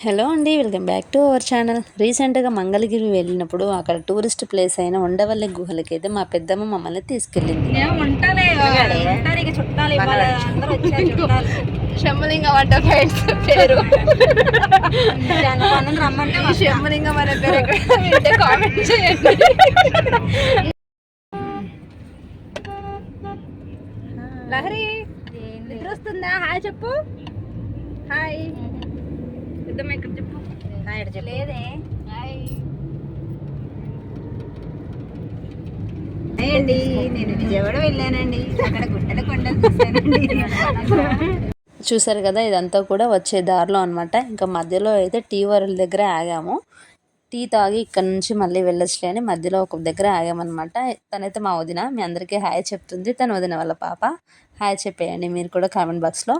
Hello అండి welcome back to our channel. రీసెంట్గా మంగళగిరి వెళ్ళినప్పుడు అక్కడ టూరిస్ట్ ప్లేస్ అయిన ఉండవల్లి గుహలకి అయితే మా పెద్దమ్మ మమ్మల్ని తీసుకెళ్ళింది. షమ్మలింగం అంట ఫ్రెండ్స్ పేరు. షమ్మలింగం అనే పేరు ఎక్కడ వింటే కామెంట్ చేయండి. లహరి నిద్ర వస్తుందా? హాయ్ చెప్పు. హాయ్. ఇక్కడ చెప్పు? లేదే. హాయ్. అండి నేను విజయవాడ వెళ్ళానండి. అక్కడ గుట్టల కొండలు చూసారు కదా ఇదంతా కూడా వచ్చే దారిలో అనమాట ఇంకా మధ్యలో అయితే టీ వరల దగ్గర ఆగాము. టీ తాగి ఇక్కడ నుంచి మళ్ళీ వెళ్ళొచ్చులే అని మధ్యలో ఒక దగ్గర ఆగామన్నమాట. తనైతే మా వదిన మీ అందరికీ హాయ్ చెప్తుంది. తన వదిన వాళ్ళ పాప. హాయ్ చెప్పేయండి మీరు కూడా కామెంట్ బాక్స్లో.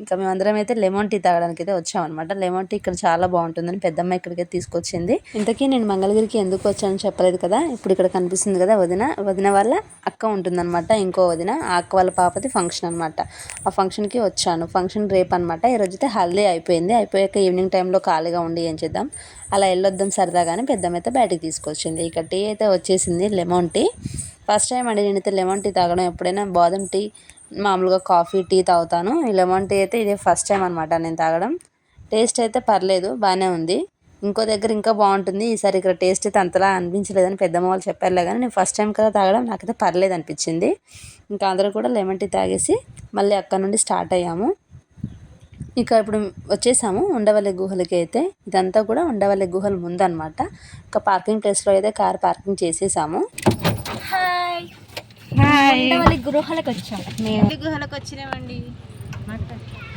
ఇంకా మేమందరం అయితే లెమన్ టీ తాగడానికి అయితే వచ్చామన్నమాట. లెమన్ టీ ఇక్కడ చాలా బాగుంటుందని పెద్దమ్మ ఇక్కడికి తీసుకొచ్చింది. ఇంతకీ నేను మంగళగిరికి ఎందుకు వచ్చానని చెప్పలేదు కదా? ఇప్పుడు ఇక్కడ కనిపిస్తుంది కదా వదిన. వదిన వాళ్ళ అక్క ఉంటుందన్నమాట ఇంకో వదిన. ఆ అక్క వాళ్ళ పాపది ఫంక్షన్ అనమాట ఆ ఫంక్షన్కి వచ్చాను. ఫంక్షన్ రేపు అనమాట ఈరోజు అయితే హల్దీ అయిపోయింది. అయిపోయాక ఈవినింగ్ టైంలో ఖాళీగా ఉండి ఏం చేద్దాం? అలా వెళ్ళొద్దాం సరదాగానే పెద్దమ్మ అయితే బయటకు తీసుకొచ్చింది. ఇక టీ అయితే వచ్చేసింది లెమన్ టీ ఫస్ట్ టైం అండి నేనైతే లెమన్ టీ తాగడం. ఎప్పుడైనా బాదం టీ మామూలుగా కాఫీ టీ తాగుతాను. ఈ లెమన్ టీ అయితే ఇదే ఫస్ట్ టైం అనమాట నేను తాగడం. టేస్ట్ అయితే పర్లేదు బాగానే ఉంది. ఇంకో దగ్గర ఇంకా బాగుంటుంది. ఈసారి ఇక్కడ టేస్ట్ అయితే అంతలా అనిపించలేదని పెద్దమ్మ వాళ్ళు చెప్పారులే కానీ నేను ఫస్ట్ టైం కదా తాగడం నాకైతే పర్లేదు అనిపించింది. ఇంకా అందరూ కూడా లెమన్ టీ తాగేసి మళ్ళీ అక్కడ నుండి స్టార్ట్ అయ్యాము. ఇక ఇప్పుడు వచ్చేసాము ఉండవల్లి గుహలకి అయితే. ఇదంతా కూడా ఉండవల్లి గుహల ముందు అనమాట ఇంకా పార్కింగ్ ప్లేస్లో అయితే కార్ పార్కింగ్ చేసేసాము. హాయ్ ఉండవల్లి గృహాలకు వచ్చాం. మేము గుహలకు వచ్చినామండి?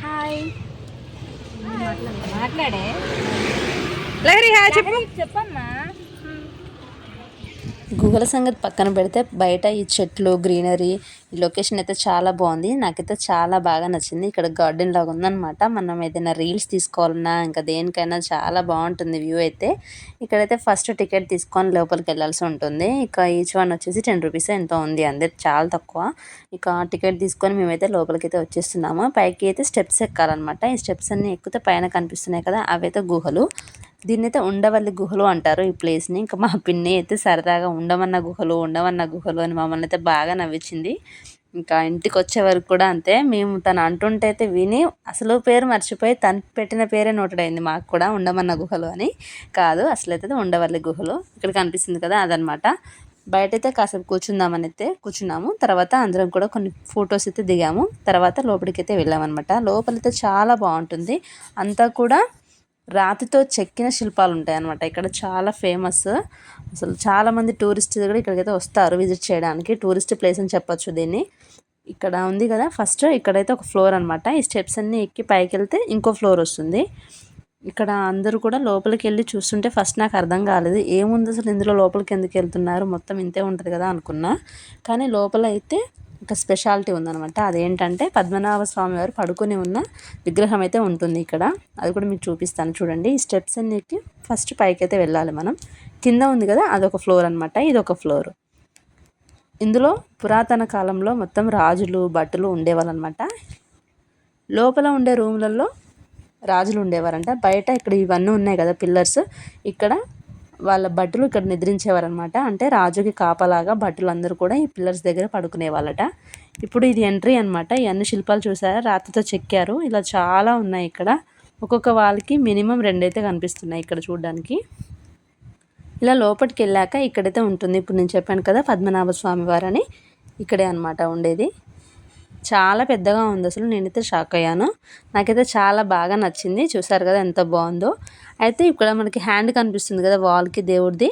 హాయ్ మాట్లాడే. లహరి హాయ్ చెప్పు. చెప్పమ్మా. గుహల సంగతి పక్కన పెడితే బయట ఈ చెట్లు గ్రీనరీ ఈ లొకేషన్ అయితే చాలా బాగుంది. నాకైతే చాలా బాగా నచ్చింది. ఇక్కడ గార్డెన్ లాగా ఉందన్నమాట. మనం ఏదైనా రీల్స్ తీసుకోవాలన్నా ఇంకా దేనికైనా చాలా బాగుంటుంది వ్యూ అయితే. ఇక్కడైతే ఫస్ట్ టికెట్ తీసుకొని లోపలికి వెళ్ళాల్సి ఉంటుంది. ఇక ఈచ్ వన్ వచ్చేసి టెన్ రూపీస్ ఎంతో ఉంది అందే చాలా తక్కువ. ఇక టికెట్ తీసుకొని మేమైతే లోపలికి అయితే వచ్చేస్తున్నాము. పైకి అయితే స్టెప్స్ ఎక్కాలన్నమాట. ఈ స్టెప్స్ అన్ని ఎక్కితే పైన కనిపిస్తున్నాయి కదా అవైతే గుహలు. దీన్ని అయితే ఉండవల్లి గుహలు అంటారు ఈ ప్లేస్ని. ఇంకా మా పిన్ని అయితే సరదాగా ఉండమన్న గుహలు ఉండమన్న గుహలు అని మమ్మల్ని అయితే బాగా నవ్వించింది. ఇంకా ఇంటికి వచ్చే వరకు కూడా అంతే. మేము తను అంటుంటే అయితే విని అసలు పేరు మర్చిపోయి తను పెట్టిన పేరే నోటడైంది మాకు కూడా ఉండమన్న గుహలు అని. కాదు అసలు అయితే ఉండవల్లి గుహలు. ఇక్కడ కనిపిస్తుంది కదా అదనమాట బయట అయితే కాసేపు కూర్చుందామని అయితే కూర్చున్నాము. తర్వాత అందరం కూడా కొన్ని ఫొటోస్ అయితే దిగాము. తర్వాత లోపలికి అయితే వెళ్ళామన్నమాట. లోపలైతే చాలా బాగుంటుంది. అంతా కూడా రాతితో చెక్కిన శిల్పాలు ఉంటాయి అన్నమాట ఇక్కడ చాలా ఫేమస్ అసలు చాలామంది టూరిస్ట్ కూడా ఇక్కడికైతే వస్తారు విజిట్ చేయడానికి. టూరిస్ట్ ప్లేస్ అని చెప్పొచ్చు దీన్ని. ఇక్కడ ఉంది కదా ఫస్ట్ ఇక్కడైతే ఒక ఫ్లోర్ అనమాట ఈ స్టెప్స్ అన్నీ ఎక్కి పైకి వెళ్తే ఇంకో ఫ్లోర్ వస్తుంది. ఇక్కడ అందరూ కూడా లోపలికి వెళ్ళి చూస్తుంటే ఫస్ట్ నాకు అర్థం కాలేదు. ఏముంది అసలు ఇందులో లోపలికి ఎందుకు వెళ్తున్నారు? మొత్తం ఇంతే ఉంటుంది కదా అనుకున్నా. కానీ లోపల అయితే ఒక స్పెషాలిటీ ఉందనమాట అదేంటంటే పద్మనాభ స్వామి వారు పడుకొని ఉన్న విగ్రహం అయితే ఉంటుంది ఇక్కడ. అది కూడా మీకు చూపిస్తాను చూడండి. ఈ స్టెప్స్ అన్నిటికి ఫస్ట్ పైకి అయితే వెళ్ళాలి మనం. కింద ఉంది కదా అదొక ఫ్లోర్ అనమాట ఇది ఒక ఫ్లోర్. ఇందులో పురాతన కాలంలో మొత్తం రాజులు భటులు ఉండేవాళ్ళనమాట లోపల ఉండే రూమ్లలో రాజులు ఉండేవారంట. బయట ఇక్కడ ఇవన్నీ ఉన్నాయి కదా పిల్లర్స్. ఇక్కడ వాళ్ళ భటులు ఇక్కడ నిద్రించేవారనమాట అంటే రాజుకి కాపలాగా భటులు అందరూ కూడా ఈ పిల్లర్స్ దగ్గర పడుకునేవాళ్ళట. ఇప్పుడు ఇది ఎంట్రీ అనమాట ఈ అన్ని శిల్పాలు చూసారా? రాతితో చెక్కారు. ఇలా చాలా ఉన్నాయి ఇక్కడ. ఒక్కొక్క వాళ్ళకి మినిమం రెండైతే కనిపిస్తున్నాయి ఇక్కడ చూడడానికి. ఇలా లోపలికి వెళ్ళాక ఇక్కడైతే ఉంటుంది. ఇప్పుడు నేను చెప్పాను కదా పద్మనాభ స్వామి వారని. ఇక్కడే అనమాట ఉండేది. చాలా పెద్దగా ఉంది అసలు. నేనైతే షాక్ అయ్యాను. నాకైతే చాలా బాగా నచ్చింది. చూసారు కదా ఎంత బాగుందో. అయితే ఇక్కడ మనకి హ్యాండ్ కనిపిస్తుంది కదా వాల్కి దేవుడిది.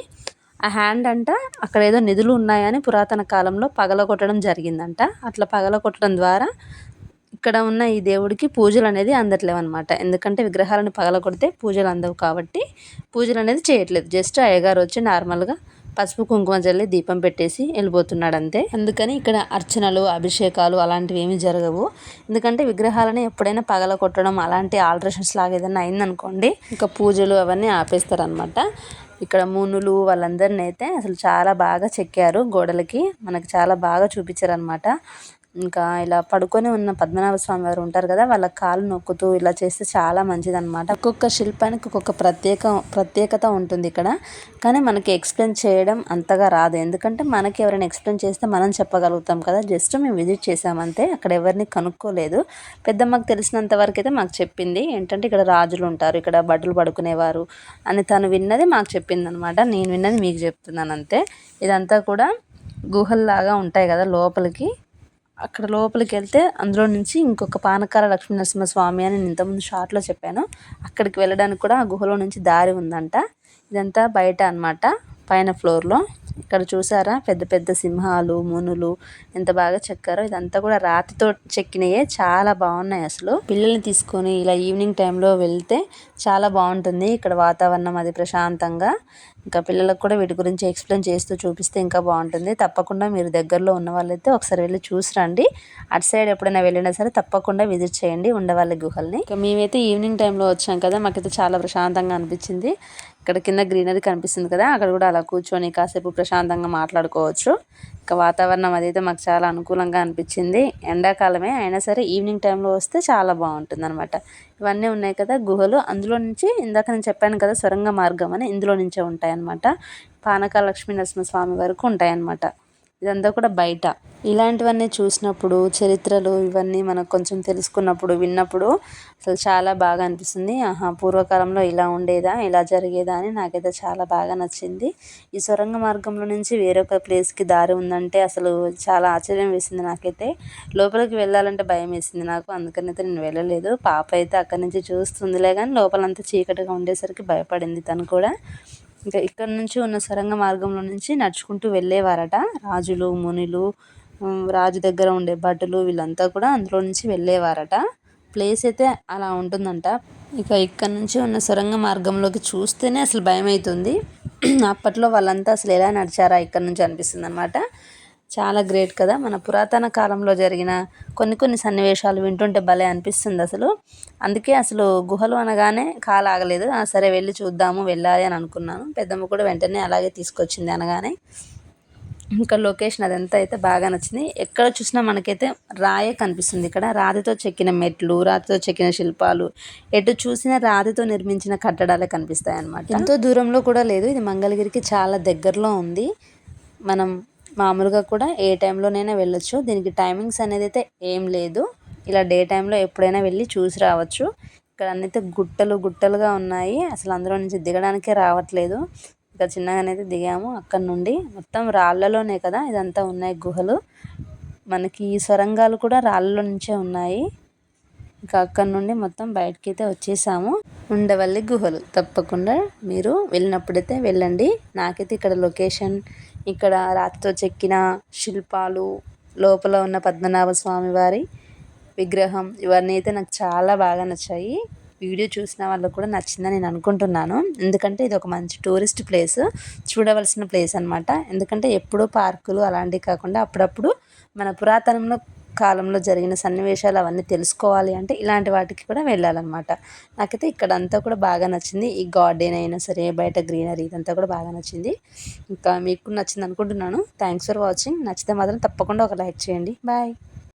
ఆ హ్యాండ్ అంట అక్కడ ఏదో నిధులు ఉన్నాయని పురాతన కాలంలో పగలగొట్టడం జరిగిందంట. అట్లా పగలగొట్టడం ద్వారా ఇక్కడ ఉన్న ఈ దేవుడికి పూజలు అనేది అందట్లేవన్నమాట. ఎందుకంటే విగ్రహాలను పగలగొడితే పూజలు అందవు కాబట్టి పూజలు అనేది చేయట్లేదు. జస్ట్ అయ్యగారు వచ్చి నార్మల్గా పసుపు కుంకుమ జల్లి దీపం పెట్టేసి వెళ్ళిపోతున్నాడు అంతే అందుకని ఇక్కడ అర్చనలు అభిషేకాలు అలాంటివి ఏమీ జరగవు. ఎందుకంటే విగ్రహాలను ఎప్పుడైనా పగల కొట్టడం అలాంటి ఆల్ట్రేషన్స్ లాగా ఏదైనా అయిందనుకోండి ఇంకా పూజలు అవన్నీ ఆపేస్తారనమాట. ఇక్కడ మునులు వాళ్ళందరినీ అయితే అసలు చాలా బాగా చెక్కారు గోడలకి. మనకు చాలా బాగా చూపించారు అనమాట ఇంకా ఇలా పడుకొని ఉన్న పద్మనాభ స్వామి వారు ఉంటారు కదా వాళ్ళ కాలు నొక్కుతూ ఇలా చేస్తే చాలా మంచిదన్నమాట. ఒక్కొక్క శిల్పానికి ఒక్కొక్క ప్రత్యేక ప్రత్యేకత ఉంటుంది ఇక్కడ. కానీ మనకి ఎక్స్ప్లెయిన్ చేయడం అంతగా రాదు. ఎందుకంటే మనకి ఎవరైనా ఎక్స్ప్లెయిన్ చేస్తే మనం చెప్పగలుగుతాం కదా. జస్ట్ మేము విజిట్ చేసామంతే అక్కడ ఎవరిని కనుక్కోలేదు. పెద్దమ్మకి తెలిసినంత వరకు అయితే మాకు చెప్పింది. ఏంటంటే ఇక్కడ రాజులు ఉంటారు. ఇక్కడ బట్టలు పడుకునేవారు అని తను విన్నది మాకు చెప్పింది అనమాట నేను విన్నది మీకు చెప్తున్నాను అంతే. ఇదంతా కూడా గుహల్లాగా ఉంటాయి కదా లోపలికి. అక్కడ లోపలికి వెళ్తే అందులో నుంచి ఇంకొక పానకాల లక్ష్మీ నరసింహస్వామి అని నేను ఇంతకుముందు షార్ట్లో చెప్పాను. అక్కడికి వెళ్ళడానికి కూడా ఆ గుహలో నుంచి దారి ఉందంట. ఇదంతా బయట అనమాట పైన ఫ్లోర్లో. ఇక్కడ చూసారా? పెద్ద పెద్ద సింహాలు మునులు ఎంత బాగా చెక్కారో. ఇదంతా కూడా రాతితో చెక్కినయే. చాలా బాగున్నాయి అసలు. పిల్లల్ని తీసుకొని ఇలా ఈవినింగ్ టైంలో వెళ్తే చాలా బాగుంటుంది. ఇక్కడ వాతావరణం అది ప్రశాంతంగా. ఇంకా పిల్లలకు కూడా వీటి గురించి ఎక్స్ప్లెయిన్ చేస్తూ చూపిస్తే ఇంకా బాగుంటుంది. తప్పకుండా మీరు దగ్గరలో ఉన్న వాళ్ళైతే ఒకసారి వెళ్ళి చూసి రండి. అటు సైడ్ ఎప్పుడైనా వెళ్ళినా సరే తప్పకుండా విజిట్ చేయండి ఉండవాళ్ళ గుహల్ని. ఇంకా మేమైతే ఈవినింగ్ టైంలో వచ్చాం కదా. మాకైతే చాలా ప్రశాంతంగా అనిపించింది. ఇక్కడ కింద గ్రీనరీ కనిపిస్తుంది కదా అక్కడ కూడా అలా కూర్చొని కాసేపు ప్రశాంతంగా మాట్లాడుకోవచ్చు. ఇంకా వాతావరణం అదైతే మాకు చాలా అనుకూలంగా అనిపించింది. ఎండాకాలమే అయినా సరే ఈవినింగ్ టైంలో వస్తే చాలా బాగుంటుంది అనమాట ఇవన్నీ ఉన్నాయి కదా గుహలు. అందులో నుంచి ఇందాక నేను చెప్పాను కదా సొరంగ మార్గం అని ఇందులో నుంచే ఉంటాయన్నమాట. పానక లక్ష్మీ నరసింహస్వామి వరకు ఉంటాయన్నమాట. ఇదంతా కూడా బయట. ఇలాంటివన్నీ చూసినప్పుడు చరిత్రలు ఇవన్నీ మనకు కొంచెం తెలుసుకున్నప్పుడు విన్నప్పుడు అసలు చాలా బాగా అనిపిస్తుంది. ఆహా పూర్వకాలంలో ఇలా ఉండేదా ఇలా జరిగేదా అని నాకైతే చాలా బాగా నచ్చింది. ఈ సొరంగ మార్గంలో నుంచి వేరొక ప్లేస్కి దారి ఉందంటే అసలు చాలా ఆశ్చర్యం వేసింది నాకైతే. లోపలికి వెళ్ళాలంటే భయం వేసింది నాకు. అందుకని అయితే నేను వెళ్ళలేదు. పాప అయితే అక్కడి నుంచి చూస్తుందిలే కానీ లోపలంతా చీకటిగా ఉండేసరికి భయపడింది తను కూడా. ఇంకా ఇక్కడ నుంచి ఉన్న సొరంగ మార్గంలో నుంచి నడుచుకుంటూ వెళ్ళేవారట. రాజులు మునులు రాజు దగ్గర ఉండే భటులు వీళ్ళంతా కూడా అందులో నుంచి వెళ్ళేవారట. ప్లేస్ అయితే అలా ఉంటుందంట. ఇక ఇక్కడ నుంచి ఉన్న సొరంగ మార్గంలోకి చూస్తేనే అసలు భయం అవుతుంది అప్పట్లో వాళ్ళంతా అసలు ఎలా నడిచారా ఇక్కడ నుంచి అనిపిస్తుంది అనమాట చాలా గ్రేట్ కదా. మన పురాతన కాలంలో జరిగిన కొన్ని కొన్ని సన్నివేశాలు వింటుంటే భలే అనిపిస్తుంది అసలు. అందుకే అసలు గుహలు అనగానే కాలు ఆగలేదు. సరే వెళ్ళి చూద్దాము వెళ్ళాలి అని అనుకున్నాను. పెద్దమ్మ కూడా వెంటనే అలాగే తీసుకొచ్చింది అనగానే. ఇంకా లొకేషన్ అదంతా అయితే బాగా నచ్చింది. ఎక్కడ చూసినా మనకైతే రాయే కనిపిస్తుంది. ఇక్కడ రాతితో చెక్కిన మెట్లు రాతితో చెక్కిన శిల్పాలు ఎటు చూసినా రాతితో నిర్మించిన కట్టడాలే కనిపిస్తాయి అన్నమాట ఎంతో దూరంలో కూడా లేదు. ఇది మంగళగిరికి చాలా దగ్గరలో ఉంది. మనం మామూలుగా కూడా ఏ టైంలోనైనా వెళ్ళొచ్చు. దీనికి టైమింగ్స్ అనేది అయితే ఏం లేదు. ఇలా డే టైంలో ఎప్పుడైనా వెళ్ళి చూసి రావచ్చు. ఇక్కడ అన్నైతే గుట్టలు గుట్టలుగా ఉన్నాయి. అసలు అందులో నుంచి దిగడానికే రావట్లేదు. ఇంకా చిన్నగానైతే దిగాము అక్కడ నుండి. మొత్తం రాళ్ళలోనే కదా ఇదంతా ఉన్నాయి గుహలు. మనకి ఈ సొరంగాలు కూడా రాళ్ళలో నుంచే ఉన్నాయి. ఇంకా అక్కడ నుండి మొత్తం బయటకి అయితే వచ్చేసాము. ఉండవల్లి గుహలు. తప్పకుండా మీరు వెళ్ళినప్పుడైతే వెళ్ళండి. నాకైతే ఇక్కడ లొకేషన్ ఇక్కడ రాతితో చెక్కిన శిల్పాలు లోపల ఉన్న పద్మనాభ స్వామి వారి విగ్రహం ఇవన్నీ అయితే నాకు చాలా బాగా నచ్చాయి. వీడియో చూసిన వాళ్ళకు కూడా నచ్చిందని నేను అనుకుంటున్నాను. ఎందుకంటే ఇది ఒక మంచి టూరిస్ట్ ప్లేస్ చూడవలసిన ప్లేస్ అనమాట ఎందుకంటే ఎప్పుడూ పార్కులు అలాంటివి కాకుండా అప్పుడప్పుడు మన పురాతనంలో కాలంలో జరిగిన సన్నివేశాలు అవన్నీ తెలుసుకోవాలి అంటే ఇలాంటి వాటికి కూడా వెళ్ళాలన్నమాట. నాకైతే ఇక్కడ అంతా కూడా బాగా నచ్చింది. ఈ గార్డెన్ అయినా సరే బయట గ్రీనరీ ఇదంతా కూడా బాగా నచ్చింది. ఇంకా మీకు నచ్చింది అనుకుంటున్నాను. థ్యాంక్స్ ఫర్ వాచింగ్ నచ్చితే మాత్రం తప్పకుండా ఒక లైక్ చేయండి. బాయ్